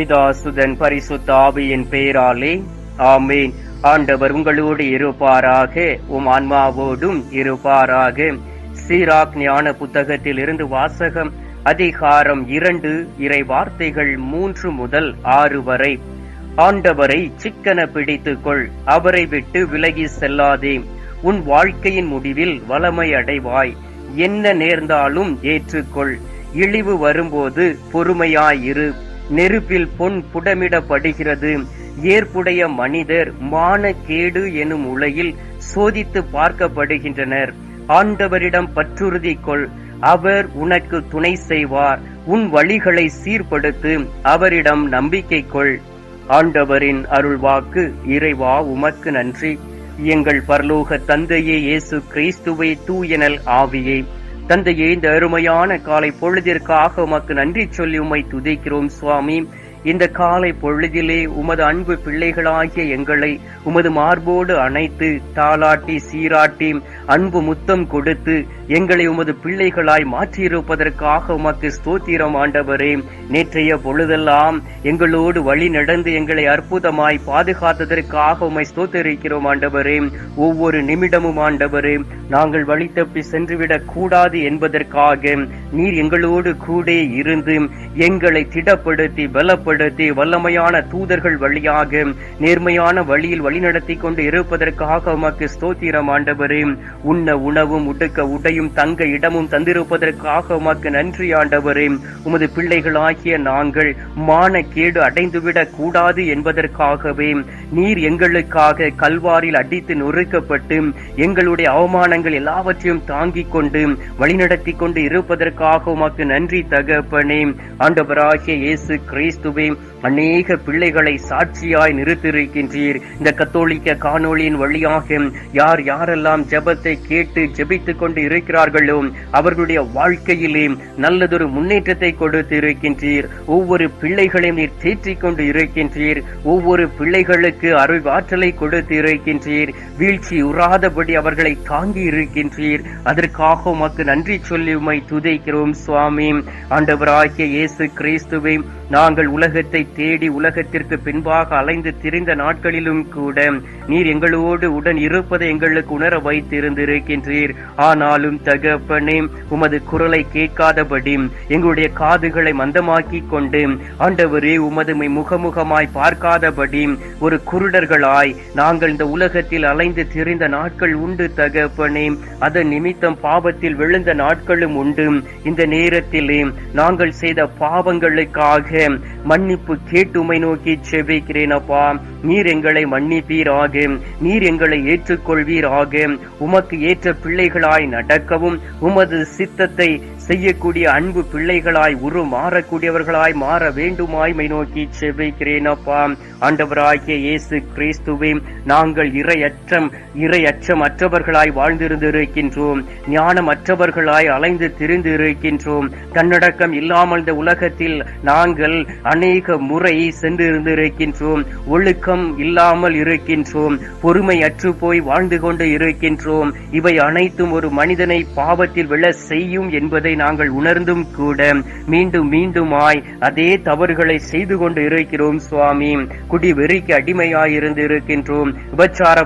பிதாசுதன் பரிசுத்த ஆவியின் பெயராலே ஆமேன். ஆண்டவர் உங்களோடு இருப்பாராக. உம் ஆன்மாவோடும் இருப்பாராக. சீராக் ஞான புத்தகத்தில் இருந்து வாசகம் அதிகாரம் இரண்டு இறை வார்த்தைகள் மூன்று முதல் ஆறு வரை. ஆண்டவரை சிக்கன பிடித்துக்கொள் அவரை விட்டு விலகி செல்லாதே. உன் வாழ்க்கையின் முடிவில் வளமை அடைவாய். என்ன நேர்ந்தாலும் ஏற்றுக்கொள். இழிவு வரும்போது பொறுமையாயிரு நெருப்பில் பொன் புடமிடப்படுகிறது. ஏற்புடைய மனிதர் மானக்கேடு எனும் உலையில் சோதித்து பார்க்கப்படுகின்றனர். ஆண்டவரிடம் பற்றுறுதி கொள். அவர் உனக்கு துணை செய்வார். உன் வழிகளை சீர்படுத்து. அவரிடம் நம்பிக்கை கொள். ஆண்டவரின் அருள்வாக்கு இறைவா உமக்கு நன்றி. எங்கள் பரலோக தந்தையே இயேசு கிறிஸ்துவை தூயனல் ஆவியை. தந்தையே இந்த அருமையான காலை பொழுதிற்காக உமக்கு நன்றி சொல்லி உம்மை துதிக்கிறோம் சுவாமி. இந்த காலை பொழுதிலே உமது அன்பு பிள்ளைகளாகிய எங்களை உமது மார்போடு அணைத்து தாளாட்டி சீராட்டி அன்பு முத்தம் கொடுத்து எங்களை உமது பிள்ளைகளாய் மாற்றியிருப்பதற்காக உமக்கு ஸ்தோத்திரம் ஆண்டவரே. நேற்றைய பொழுதெல்லாம் எங்களோடு வழி நடந்து எங்களை அற்புதமாய் பாதுகாத்ததற்காக உமை ஸ்தோத்தரிக்கிறோம் ஆண்டவரே. ஒவ்வொரு நிமிடமும் ஆண்டவரே நாங்கள் வழி தப்பி சென்றுவிடக் கூடாது என்பதற்காக நீர் எங்களோடு கூட இருந்து எங்களை திடப்படுத்தி பலப்படுத்தி வல்லமையான தூதர்கள் வழியாக நேர்மையான வழியில் வழிநடத்தி கொண்டு இருப்பதற்காக உமக்கு ஸ்தோத்திரம் ஆண்டவரே. உண்ண உணவும் உடுக்க உடையும் தங்க இடமும் தந்திருப்பதற்காக உமக்கு நன்றி ஆண்டவரே. உமது பிள்ளைகளாகிய நாங்கள் மானக்கேடு அடைந்துவிடக் கூடாது என்பதற்காகவே நீர் எங்களுக்காக கல்வாரில் அடித்து நொறுக்கப்பட்டு எங்களுடைய அவமானங்கள் எல்லாவற்றையும் தாங்கிக் கொண்டு வழிநடத்தி கொண்டு இருப்பதற்காக உமக்கு நன்றி தகப்பனே. ஆண்டவராகிய இயேசு கிறிஸ்துவே. அநேக பிள்ளைகளை சாட்சியாய் நிறுத்திருக்கின்றீர் இந்த கத்தோலிக்க காணொளியின் வழியாக யார் யாரெல்லாம் ஜபத்தை கேட்டு ஜபித்துக் கொண்டு இருக்கிறார்களோ அவர்களுடைய வாழ்க்கையிலே நல்லதொரு முன்னேற்றத்தை கொடுத்து இருக்கின்றீர் ஒவ்வொரு பிள்ளைகளையும் நீர் தேற்றிக் கொண்டு இருக்கின்றீர் ஒவ்வொரு பிள்ளைகளுக்கு அறிவாற்றலை கொடுத்து இருக்கின்றீர் வீழ்ச்சி உறாதபடி அவர்களை தாங்கி இருக்கின்றீர் அதற்காக உமக்கு நன்றி சொல்லி உமை துதைக்கிறோம் சுவாமி. ஆண்டவராகிய இயேசு கிறிஸ்துவை நாங்கள் உலகத்தை தேடி உலகத்திற்கு பின்பாக அலைந்து திரிந்த நாட்களிலும் கூட நீர் எங்களோடு உடன் இருப்பதை எங்களுக்கு உணர வைத்திருந்திருக்கின்றீர். ஆனாலும் தகப்பனே உமது குரலை கேட்காதபடி எங்களுடைய காதுகளை மந்தமாக்கிக் கொண்டு ஆண்டவரே உமதுமை முகமுகமாய் பார்க்காதபடி ஒரு குருடர்களாய் நாங்கள் இந்த உலகத்தில் அலைந்து திரிந்த நாட்கள் உண்டு தகப்பனே. அதன் நிமித்தம் பாவத்தில் விழுந்த நாட்களும் உண்டு. இந்த நேரத்திலே நாங்கள் செய்த பாவங்களுக்காக மன்னிப்பு கேட்டு உமை நோக்கி செபிக்கிறேன் அப்பா நீர் எங்களை மன்னிப்பீராக. நீர் எங்களை ஏற்றுக்கொள்வீராக. உமக்கு ஏற்ற பிள்ளைகளாய் நடக்கவும் உமது சித்தத்தை செய்யக்கூடிய அன்பு பிள்ளைகளாய் உரு மாறக்கூடியவர்களாய் மாற வேண்டுமாய்மை நோக்கி செபிக்கிறேன் அப்பா. ஆண்டவராகிய இயேசு கிறிஸ்துவே நாங்கள் இரையற்றம் இரையற்றம் அற்றவர்களாய் வாழ்ந்திருந்திருக்கின்றோம். ஞானமற்றவர்களாய் அலைந்து திரிந்து இருக்கின்றோம் தன்னடக்கம் இல்லாமல் இந்த உலகத்தில் நாங்கள் அநேக முறை சென்றிருந்திருக்கின்றோம். ஒழுக்கம் இல்லாமல் இருக்கின்றோம். பொறுமை அற்று போய் வாழ்ந்து கொண்டு இருக்கின்றோம். இவை அனைத்தும் ஒரு மனிதனை பாவத்தில் விழ செய்யும் என்பதை நாங்கள் உணர்ந்தும் கூட மீண்டும் மீண்டுமாய் அதே தவறுகளை செய்து கொண்டு இருக்கிறோம் சுவாமி. குடி வெறிக்கு அடிமையாய் இருந்து இருக்கின்றோம்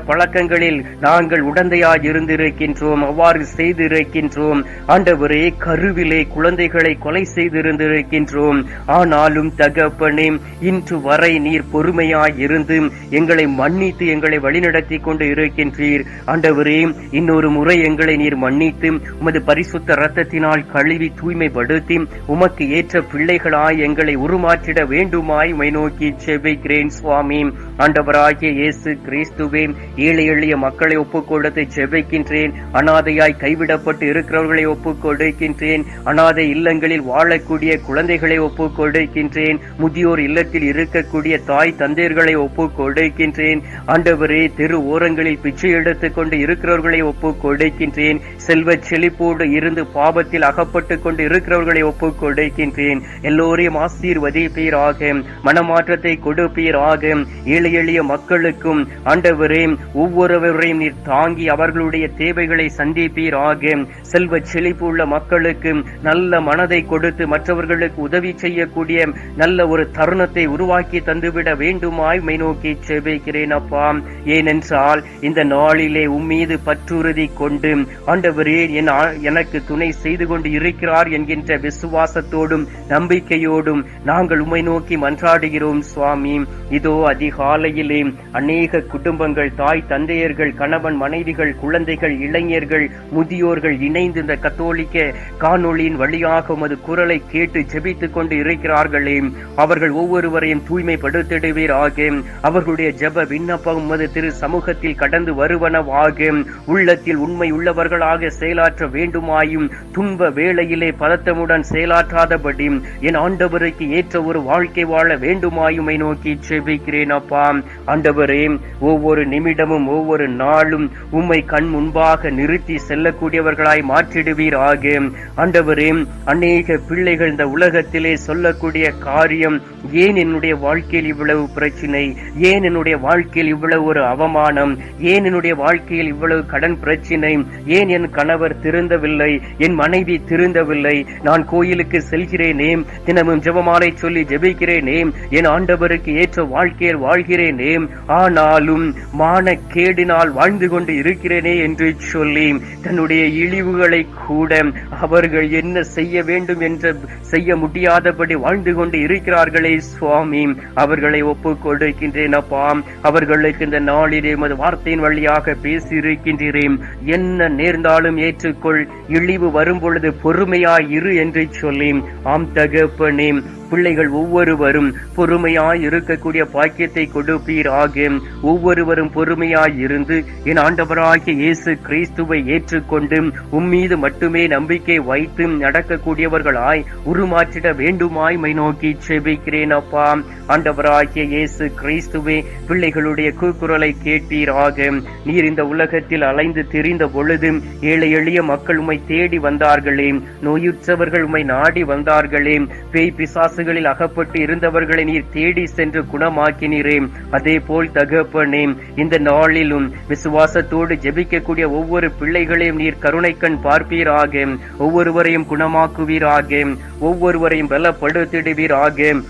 பழக்கங்களில் நாங்கள் உடந்தையாய் இருந்திருக்கின்றோம் அவ்வாறு செய்திருக்கின்றோம். ஆண்டவரே கருவிலே குழந்தைகளை கொலை செய்திருந்திருக்கின்றோம். ஆனாலும் தகப்பனே இன்று வரை நீர் பொறுமையாய் இருந்து எங்களை மன்னித்து எங்களை வழிநடத்தி கொண்டு இருக்கின்றீர். ஆண்டவரே இன்னொரு முறை எங்களை நீர் மன்னித்து உமது பரிசுத்த ரத்தத்தினால் கழுவி தூய்மைப்படுத்தி உமக்கு ஏற்ற பிள்ளைகளாய் எங்களை உருமாற்றிட வேண்டுமாய் உமை நோக்கி செபிக்கிறேன் சுவாமி. ஆண்டவராகிய இயேசு கிறிஸ்துவே ஏழை எளிய மக்களை ஒப்புக்கொடுத்து செபிக்கின்றேன். அனாதையாய் கைவிடப்பட்டு இருக்கிறவர்களை ஒப்புக்கொடுக்கின்றேன். அனாதை இல்லங்களில் வாழக்கூடிய குழந்தைகளை ஒப்புக்கொடுக்கின்றேன். முதியோர் இல்லத்தில் இருக்கக்கூடிய தாய் தந்தையர்களை ஒப்புக்கொடுக்கின்றேன். ஆண்டவரே தெரு ஓரங்களில் பிச்சை எடுத்துக் கொண்டு இருக்கிறவர்களை ஒப்புக்கொடுக்கின்றேன். செல்வ செழிப்போடு இருந்து பாவத்தில் அகப்பட்டு கொண்டு இருக்கிறவர்களை ஒப்புக் கொடுக்கின்றேன். எல்லோரையும் ஆசீர்வதிப்பீராக. மனமாற்றத்தை கொடுப்பீராக. ஏழை எளிய மக்களுக்கும் ஆண்டவரே ஒவ்வொருவரையும் நீர் தாங்கி அவர்களுடைய தேவைகளை சந்திப்பீராக. செல்வ செழிப்பு உள்ள மக்களுக்கு நல்ல மனதை கொடுத்து மற்றவர்களுக்கு உதவி செய்யக்கூடிய நல்ல ஒரு தருணத்தை உருவாக்கி தந்துவிட வேண்டுமாய் மை நோக்கி செபிக்கிறேன் அப்பா. ஏனென்றால் இந்த நாளிலே உம்மீது பற்றுறுதி கொண்டு ஆண்டவரே என் எனக்கு துணை செய்து கொண்டு இருக்கிறார் என்கின்ற விசுவாசத்தோடும் நம்பிக்கையோடும் நாங்கள் உமை நோக்கி மன்றாடுகிறோம் சுவாமி. இதோ அதிகாலையிலே அநேக குடும்பங்கள் தாய் தந்தையர்கள் கணவன் மனைவிகள் குழந்தைகள் இளைஞர்கள் முதியோர்கள் இணைந்து இந்த கத்தோலிக்க காணொளியின் வழியாக உமது குரலை கேட்டு ஜெபித்துக் கொண்டு இருக்கிறார்களே. அவர்கள் ஒவ்வொருவரையும் தூய்மைப்படுத்திடுவீர் ஆகும் அவர்களுடைய ஜெப விண்ணப்பம் உமது திரு சமூகத்தில் கடந்து வருவனவாகும் உள்ளத்தில் உண்மை உள்ளவர்களாக செயலாற்ற வேண்டுமாயும் துன்ப வேளையிலே பதத்தமுடன் செயலாற்றாதபடி என் ஆண்டவருக்கு ஏற்ற ஒரு வாழ்க்கை வாழ வேண்டுமாயுமை நோக்கி செபிக்கிறேன் அப்பா. ஆண்டவரே ஒவ்வொரு நிமிடமும் ஒவ்வொரு நாளும் உம்மை கண் முன்பாக நிறுத்தி செல்லக்கூடியவர்களாய் மாற்றிடுவீர் மாற்றிடுவீராக. ஆண்டவரே அநேக பிள்ளைகள் இந்த உலகத்திலே சொல்லக்கூடிய காரியம் ஏன் என்னுடைய வாழ்க்கையில் இவ்வளவு பிரச்சனை? ஏன் என்னுடைய வாழ்க்கையில் இவ்வளவு ஒரு அவமானம்? ஏன் என்னுடைய வாழ்க்கையில் இவ்வளவு கடன் பிரச்சனை? ஏன் என் கணவர் திருந்தவில்லை? என் மனைவி திருந்தவில்லை. நான் கோயிலுக்கு செல்கிறேனே தினமும் ஜெபமாலை சொல்லி ஜெபிக்கிறேனே என் ஆண்டவருக்கு ஏற்ற வாழ்க்கையில் வாழ்கிறேனே. ஆனாலும் மானக்கேடினால் வாழ்ந்து கொண்டு இருக்கிறேனே என்று சொல்லி தன்னுடைய இழிவுகளை கூட அவர்கள் என்ன செய்ய வேண்டும் என்று செய்ய முடியாதபடி வாழ்ந்து கொண்டு இருக்கிறார்களே சுவாமி. அவர்களை ஒப்பு கொடுக்கின்றேன் அப்பா. அவர்களுக்கு இந்த நாளிலே மது வார்த்தையின் வழியாக பேசி இருக்கின்றேன் என்ன நேர்ந்தாலும் ஏற்றுக்கொள். இழிவு வரும் பொழுது பொறுமையாய் இரு என்று சொல்லி ஆம் தகப்பனே பிள்ளைகள் ஒவ்வொருவரும் பொறுமையாய் இருக்கக்கூடிய பாக்கியத்தை கொடுப்பீர் கொடுப்பீராக. ஒவ்வொருவரும் பொறுமையாய் இருந்து என் ஆண்டவராகிய இயேசு கிறிஸ்துவை ஏற்றுக்கொண்டு உம்மீது மட்டுமே நம்பிக்கை வைத்து நடக்கக்கூடியவர்களாய் உருமாற்றிட வேண்டுமாய் மை நோக்கி செபிக்கிறேன் அப்பா. ஆண்டவராகிய இயேசு கிறிஸ்துவே பிள்ளைகளுடைய கூக்குரலை கேட்பீராக நீர் இந்த உலகத்தில் அலைந்து திரிந்த பொழுது ஏழை எளிய மக்கள் உமை தேடி வந்தார்களே. நோயுற்றவர்கள் உமை நாடி வந்தார்களே. பேய் பிசாசுகளில் அகப்பட்டு இருந்தவர்களை நீர் தேடி சென்று குணமாக்கினீரே. அதே போல் தகப்பனே இந்த நாளிலும் விசுவாசத்தோடு ஜெபிக்கக்கூடிய ஒவ்வொரு பிள்ளைகளையும் நீர் கருணைக்கண் பார்ப்பீராக. ஒவ்வொருவரையும் குணமாக்குவீராக. ஒவ்வொருவரையும் பலப்படுத்திடுவீராக.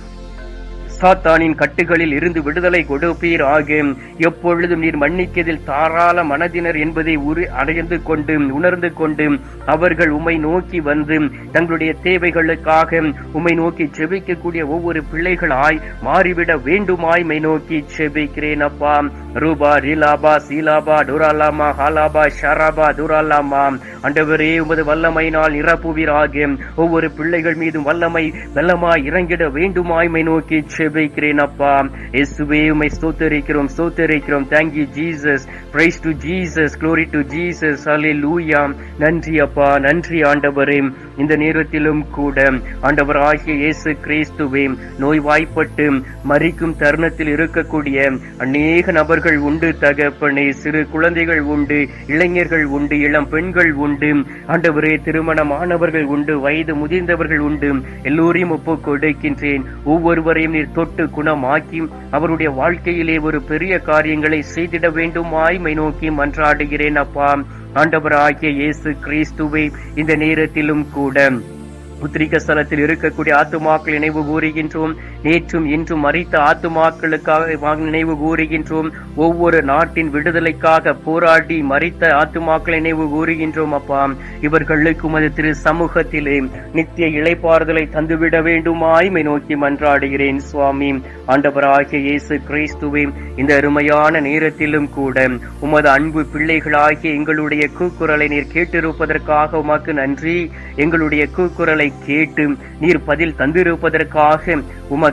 சாத்தானின் கட்டுகளில் இருந்து விடுதலை கொடுப்பீர் ஆகும். எப்பொழுதும் நீர் மன்னிக்கதில் தாராள மனதினர் என்பதை உரு அடைந்து கொண்டு உணர்ந்து கொண்டு அவர்கள் உம்மை நோக்கி வந்து தங்களுடைய தேவைகளுக்காக உம்மை நோக்கி செபிக்கக்கூடிய ஒவ்வொரு பிள்ளைகளாய் மாறிவிட வேண்டுமாய் மை நோக்கி செபிக்கிறேன் அப்பா. ரூபா ரீலாபா சீலாபா டுராலாமா ஹாலாபா ஷராபா துராலாமா அண்டவரே உமது வல்லமையினால் நிரப்புவீராக ஒவ்வொரு பிள்ளைகள் மீதும் வல்லமை வல்லமாய் இறங்கிட வேண்டுமாய் மை நோக்கி செபிக்கிறேன் அப்பா. இயேசுவே உம்மை ஸ்தோத்தரிக்கிறோம் ஸ்தோத்தரிக்கிறோம். Thank you Jesus praise to Jesus glory to Jesus hallelujah நன்றி அப்பா. நன்றி ஆண்டவரே. இந்த நேரத்திலும் கூட ஆண்டவர் ஆகிய இயேசு கிறிஸ்துவே நோய்வாய்ப்பட்டு மறிக்கும் தருணத்தில் இருக்கக்கூடிய அநேக நபர்கள் உண்டு தகப்பனே. சிறு குழந்தைகள் உண்டு இளைஞர்கள் உண்டு இளம் பெண்கள் உண்டு. ஆண்டவரே திருமணமானவர்கள் உண்டு வயது முதிர்ந்தவர்கள் உண்டு. எல்லோரையும் ஒப்புக் கொடுக்கின்றேன். ஒவ்வொருவரையும் நீர் தொட்டு குணமாக்கி அவருடைய வாழ்க்கையிலே ஒரு பெரிய காரியங்களை செய்திட வேண்டுமாய் மை நோக்கி மன்றாடுகிறேன் அப்பா. ஆண்டவராகிய இயேசு கிறிஸ்துவை இந்த நேரத்திலும் கூட உத்திரிக்க ஸ்தலத்தில் இருக்கக்கூடிய ஆத்துமாக்கள் நினைவு கூறுகின்றோம். நேற்றும் இன்றும் மறித்த ஆத்துமாக்களுக்காக நினைவு கூறுகின்றோம். ஒவ்வொரு நாட்டின் விடுதலைக்காக போராடி மறித்த ஆத்துமாக்களை நினைவு கூறுகின்றோம் அப்பா. இவர்களுக்கு உமது திரு சமூகத்திலே நித்திய இளைப்பாறுதலை தந்துவிட வேண்டுமாய்மை நோக்கி மன்றாடுகிறேன் சுவாமி. ஆண்டவராகிய இயேசு கிறிஸ்துவே இந்த அருமையான நேரத்திலும் கூட உமது அன்பு பிள்ளைகளாகிய எங்களுடைய கூக்குரலை நீர் கேட்டிருப்பதற்காக உமக்கு நன்றி. எங்களுடைய கூக்குரலை கேட்டு நீர் பதில் தந்திருப்பதற்காக உமக்கு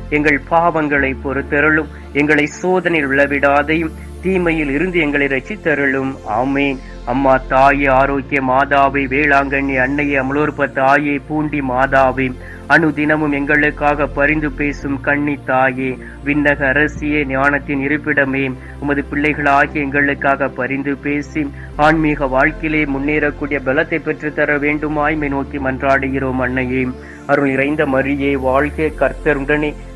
எங்கள் பாவங்களை பொறுத்தருளும். எங்களை சோதனையில் விழவிடாதையும் தீமையில் இருந்து எங்களை ரசித்தருளும் ஆமேன். அம்மா தாயே ஆரோக்கிய மாதாவை வேளாங்கண்ணி அன்னையே அமலோற்ப தாயே பூண்டி மாதாவே அனுதினமும் எங்களுக்காக பரிந்து பேசும் கண்ணி தாயே விண்ணக அரசியே ஞானத்தின் இருப்பிடமே உமது பிள்ளைகளாகி எங்களுக்காக பரிந்து பேசி ஆன்மீக வாழ்க்கையிலே முன்னேறக்கூடிய பலத்தை பெற்றுத்தர வேண்டுமாய்மை வேண்டுமாய் நோக்கி மன்றாடுகிறோம் அன்னையே. அருள் இறைந்த மரியே வாழ்க்கை கர்த்தருடனே